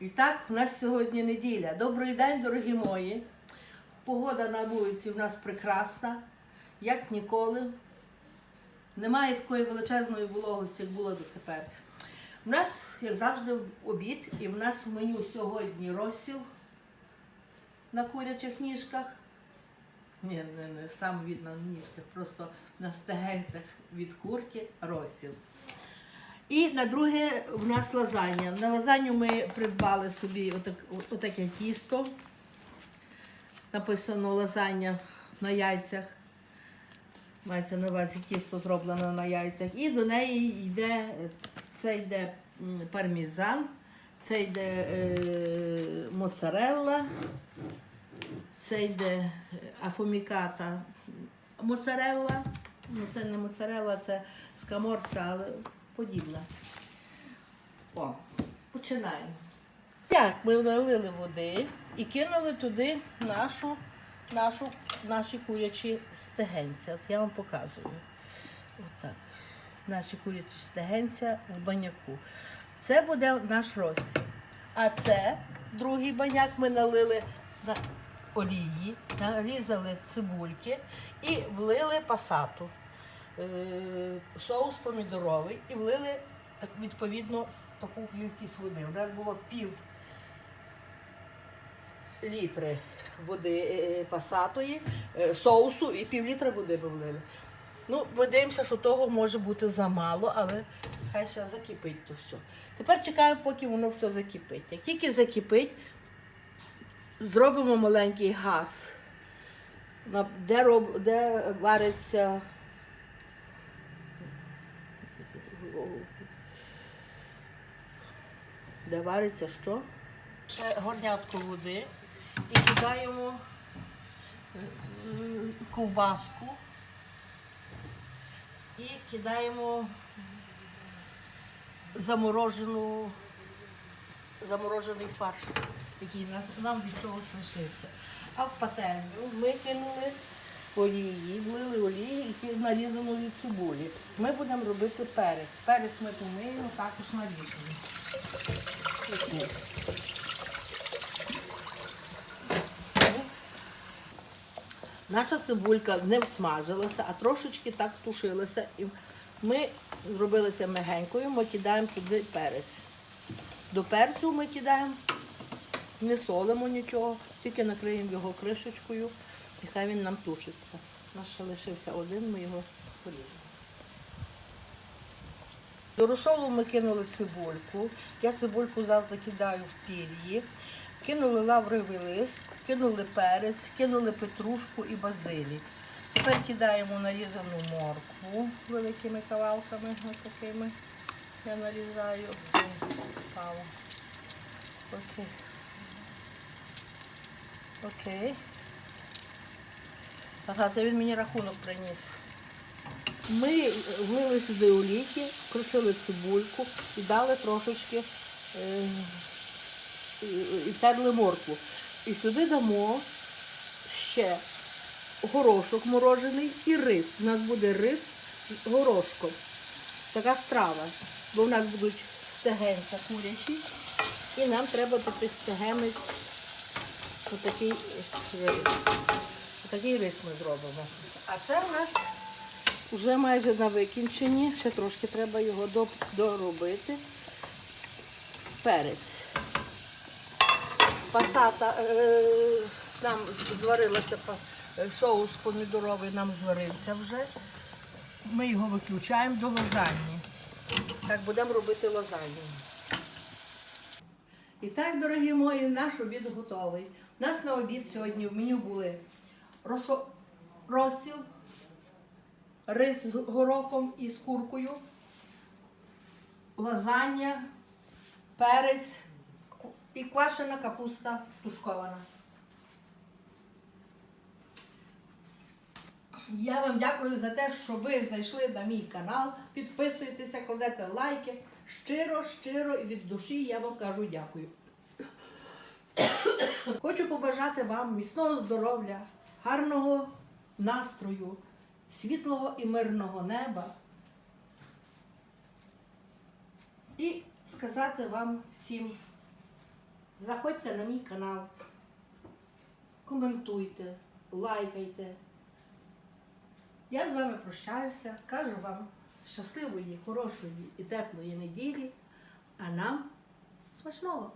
І так, у нас сьогодні неділя. Добрий день, дорогі мої. Погода на вулиці в нас прекрасна, як ніколи. Немає такої величезної вологості, як було дотепер. У нас, як завжди, обід, і в нас в меню сьогодні розсіл на курячих ніжках. Ні, не, не сам від на ніжках, просто на стегенцях від курки розсіл. І на друге в нас лазанья. На лазанью ми придбали собі отак, отаке тісто. Написано лазанья на яйцях. Мається на увазі тісто зроблено на яйцях. І до неї йде, це йде пармізан, це йде е, моцарелла, це йде е, афоміката моцарелла. Ну, це не моцарелла, це скаморця, але подібна. О, починаємо. Так, ми налили води і кинули туди нашу, нашу, наші курячі стегенця. От я вам показую. Отак. Наші курячі стегенця в баняку. Це буде наш розсіл. А це другий баняк ми налили на олії, нарізали цибульки і влили пасату. Е, соус помідоровий і влили так, відповідно таку кількість води. У нас було пів літри води е, пасатої, е, соусу і пів літра води ми влили. Ну, ми що того може бути замало, але хай ще закипить то все. Тепер чекаємо, поки воно все закипить. Як тільки закипить, зробимо маленький газ, де, роб, де вариться де вариться що? Ще горнятку води і кидаємо ковбаску і кидаємо заморожену, заморожений фарш, який нам від чогось лишився. А в пательню ми кинули олії, влили олії і ки- нарізаної цибулі. Ми будемо робити перець. Перець ми помиємо, також. Такий. Наша цибулька не всмажилася, а трошечки так тушилася. І ми зробили це мягенькою, ми кидаємо туди перець. До перцю ми кидаємо, не солимо нічого, тільки накриємо його кришечкою і хай він нам тушиться. У нас ще лишився один, ми його поріжемо. До розсолу ми кинули цибульку. Я цибульку завжди кидаю в пір'ї. Кинули лавровий лист, кинули перець, кинули петрушку і базилік. Тепер кидаємо нарізану моркву великими кавалками, ось такими. Я нарізаю. Окей. Окей. Ага, це він мені рахунок приніс. Ми влили сюди олійки, крутили цибульку і дали трошечки е, і- терли моркву. І сюди дамо ще горошок морожений і рис. У нас буде рис з горошком. Така страва. Бо в нас будуть стегенця курячі. І нам треба такий стегенець, отакий рис. Отакий рис ми зробимо. А це у нас вже майже на викінченні. Ще трошки треба його доробити. Перець. Пасата е, нам зварилася е, соус помідоровий, нам зварився вже. Ми його виключаємо до лазаньї. Так будемо робити лазанью. І так, дорогі мої, наш обід готовий. У нас на обід сьогодні в меню були розсіл, рис з горохом і з куркою, лазанья, перець і квашена капуста тушкована. Я вам дякую за те, що ви зайшли на мій канал. Підписуйтеся, кладете лайки. Щиро, щиро і від душі я вам кажу дякую. Хочу побажати вам міцного здоров'я, гарного настрою, світлого і мирного неба. І сказати вам всім заходьте на мій канал, коментуйте, лайкайте. Я з вами прощаюся, кажу вам щасливої, хорошої і теплої неділі, а нам смачного!